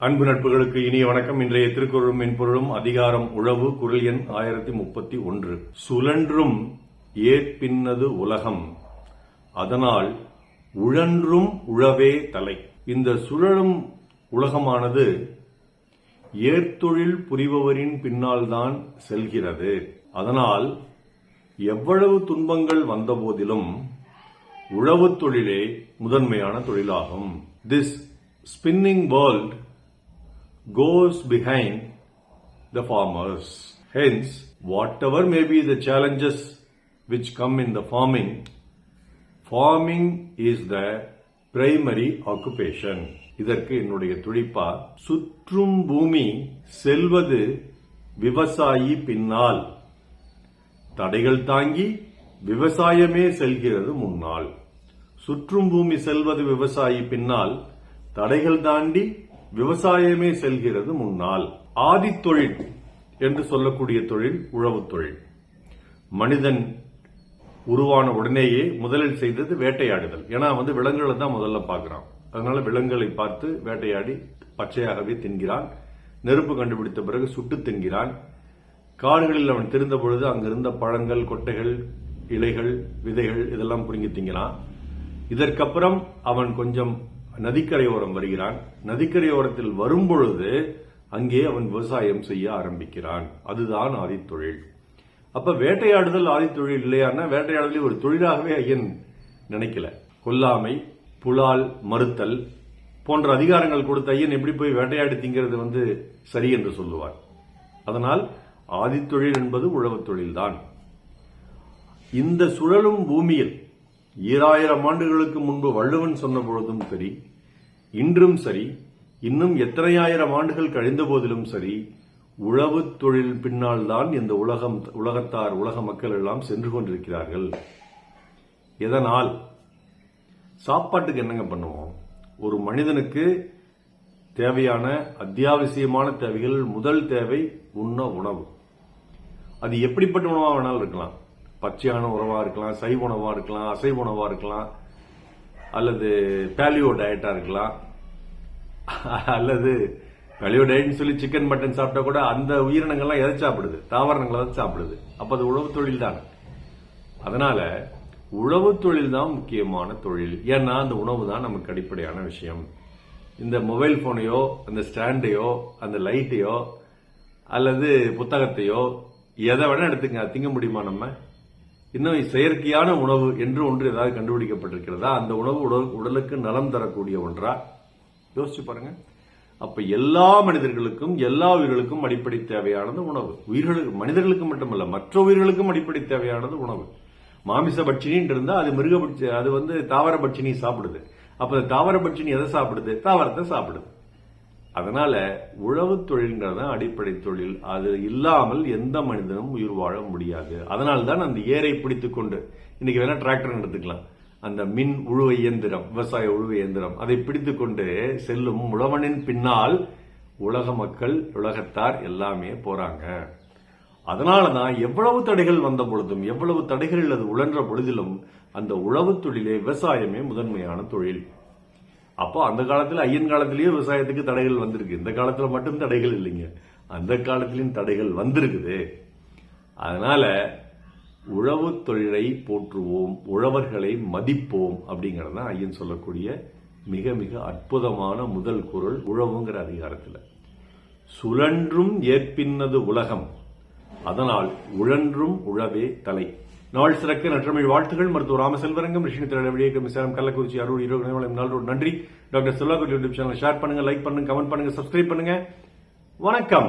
அன்பு நட்புகளுக்கு இனிய வணக்கம். இன்றைய திருக்குறளும் மென்பொருளும் அதிகாரம் உழவு குரல் எண் ஆயிரத்தி முப்பத்தி ஒன்று. சுழன்றும் ஏற்பின்னது உலகம். அதனால் உழன்றும் உழவே தலை. இந்த சுழலும் உலகமானது ஏற்தொழில் புரிபவரின் பின்னால்தான் செல்கிறது. அதனால் எவ்வளவு துன்பங்கள் வந்தபோதிலும் உழவுத் தொழிலே முதன்மையான தொழிலாகும். This spinning world goes behind the farmers. Hence, whatever may be the challenges which come in the farming, farming is the primary occupation. இதற்கு என்னுடைய துடிப்பா சுற்றும் பூமி செல்வது விவசாயி பின்னால் தடைகள் தாங்கி விவசாயமே செல்கிறது முன்னால் சுற்றும் பூமி செல்வது விவசாயி பின்னால் தடைகள் தாண்டி விவசாயமே செல்கிறது முன்னால். ஆதித்தொழில் என்று சொல்லக்கூடிய தொழில் உழவுத் தொழில். மனிதன் உருவான உடனேயே முதலில் செய்தது வேட்டையாடுதல். ஏன்னா வந்து விலங்குகளை தான் முதல்ல பார்க்கிறான். அதனால விலங்குகளை பார்த்து வேட்டையாடி பச்சையாகவே தின்கிறான். நெருப்பு கண்டுபிடித்த பிறகு சுட்டு தின்கிறான். காடுகளில் அவன் திருந்த பொழுது அங்கிருந்த பழங்கள் கொட்டைகள் இலைகள் விதைகள் இதெல்லாம் புடுங்கி திங்கிறான் இதற்கப்புறம் அவன் கொஞ்சம் நதிக்கரையோரம் வருகிறான். நதிக்கரையோரத்தில் வரும்பொழுது அங்கே அவன் விவசாயம் செய்ய ஆரம்பிக்கிறான். அதுதான் ஆதித்தொழில். அப்ப வேட்டையாடுதல் ஆதித்தொழில் இல்லையானா வேட்டையாடுதலை ஒரு தொழிலாகவே ஐயன் நினைக்கல. கொல்லாமை புலால் மறுத்தல் போன்ற அதிகாரங்கள் கொடுத்த ஐயன் எப்படி போய் வேட்டையாடி திங்கிறது வந்து சரி என்று சொல்லுவார் அதனால் ஆதித்தொழில் என்பது உழவுத் தொழில்தான். இந்த சுழலும் பூமியில் ஈராயிரம் ஆண்டுகளுக்கு முன்பு வள்ளுவன் சொன்ன பொழுதும் சரி இன்றும் சரி இன்னும் எத்தனையாயிரம் ஆண்டுகள் கழிந்த போதிலும் சரி உழவு தொழில் பின்னால் தான் இந்த உலகம் உலகத்தார் உலக மக்கள் எல்லாம் சென்று கொண்டிருக்கிறார்கள். எதனால்? சாப்பாட்டுக்கு என்னங்க பண்ணுவோம்? ஒரு மனிதனுக்கு தேவையான அத்தியாவசியமான தேவைகள் முதல் தேவை உண்ண உணவு. அது எப்படிப்பட்ட உணவாக வேணாலும் இருக்கலாம். பச்சையான உணவாக இருக்கலாம் சைவ உணவா இருக்கலாம் அசைவ உணவா இருக்கலாம் அல்லது பேலியோ டயட்டா இருக்கலாம். அல்லது பேலியோ டயட்னு சொல்லி சிக்கன் மட்டன் சாப்பிட்டா கூட அந்த உயிரினங்கள்லாம் எதை சாப்பிடுது? தாவரங்களை தான் சாப்பிடுது. அப்ப அது உழவு தொழில் தானே. அதனால உழவு தொழில் தான் முக்கியமான தொழில். ஏன்னா அந்த உணவு தான் நமக்கு அடிப்படையான விஷயம். இந்த மொபைல் போனையோ அந்த ஸ்டாண்டையோ அந்த லைட்டையோ அல்லது புத்தகத்தையோ எதை வேணா எடுத்துங்க திங்க முடியுமா நம்ம? இன்னும் செயற்கையான உணவு என்று ஒன்று ஏதாவது கண்டுபிடிக்கப்பட்டிருக்கிறதா? அந்த உணவு உடல் உடலுக்கு நலம் தரக்கூடிய ஒன்றா? யோசிச்சு பாருங்க. அப்ப எல்லா மனிதர்களுக்கும் எல்லா உயிர்களுக்கும் அடிப்படை தேவையானது உணவு. உயிர்களுக்கு மனிதர்களுக்கு மட்டுமல்ல மற்ற உயிர்களுக்கும் அடிப்படை தேவையானது உணவு. மாமிச பட்சினின்னு இருந்தா அது மிருக பட்சி அது வந்து தாவர பட்சினி சாப்பிடுது. அப்ப தாவர பட்சினி எதை சாப்பிடுது? தாவரத்தை சாப்பிடுது. அதனால உழவு தொழில்ங்கிறது அடிப்படை தொழில். அது இல்லாமல் எந்த மனிதனும் உயிர் வாழ முடியாது. அதனால தான் அந்த ஏரை பிடித்துக்கொண்டு இன்னைக்கு வேணா டிராக்டர் எடுத்துக்கலாம். அந்த மின் உழுவை இயந்திரம் விவசாய உழுவை இயந்திரம் அதை பிடித்துக் கொண்டு செல்லும் உழவனின் பின்னால் உலக மக்கள் உலகத்தார் எல்லாமே போறாங்க. அதனாலதான் எவ்வளவு தடைகள் வந்த பொழுதும் எவ்வளவு தடைகள் அது உழன்ற பொழுதிலும் அந்த உழவு தொழிலே விவசாயமே முதன்மையான தொழில். அப்போ அந்த காலத்தில் ஐயன் காலத்திலேயே விவசாயத்துக்கு தடைகள் வந்திருக்கு. இந்த காலத்துல மட்டும் தடைகள் இல்லைங்க. அந்த காலத்திலும் தடைகள் வந்திருக்குது. அதனால உழவு தொழிலை போற்றுவோம் உழவர்களை மதிப்போம் அப்படிங்கிறது தான் ஐயன் சொல்லக்கூடிய மிக மிக அற்புதமான முதல் குரல் உழவுங்கிற அதிகாரத்தில். சுழன்றும் ஏற்பின்னது உலகம். அதனால் உழன்றும் உழவே தலை. நாள் சிறக்க நற்றமிழ் வாழ்த்துகள். மருத்துவ ராமசெல்வரங்கம் ரிஷினி திரட விடியக்கம் விசாரம் கள்ளக்குறிச்சி அருள் இருபது நாள் நன்றி. டாக்டர் செல்வாக்குடி யூடியூப் சேனல் ஷேர் பண்ணுங்க லைக் பண்ணுங்க கமெண்ட் பண்ணுங்க சப்ஸ்கிரைப் பண்ணுங்க. வணக்கம்.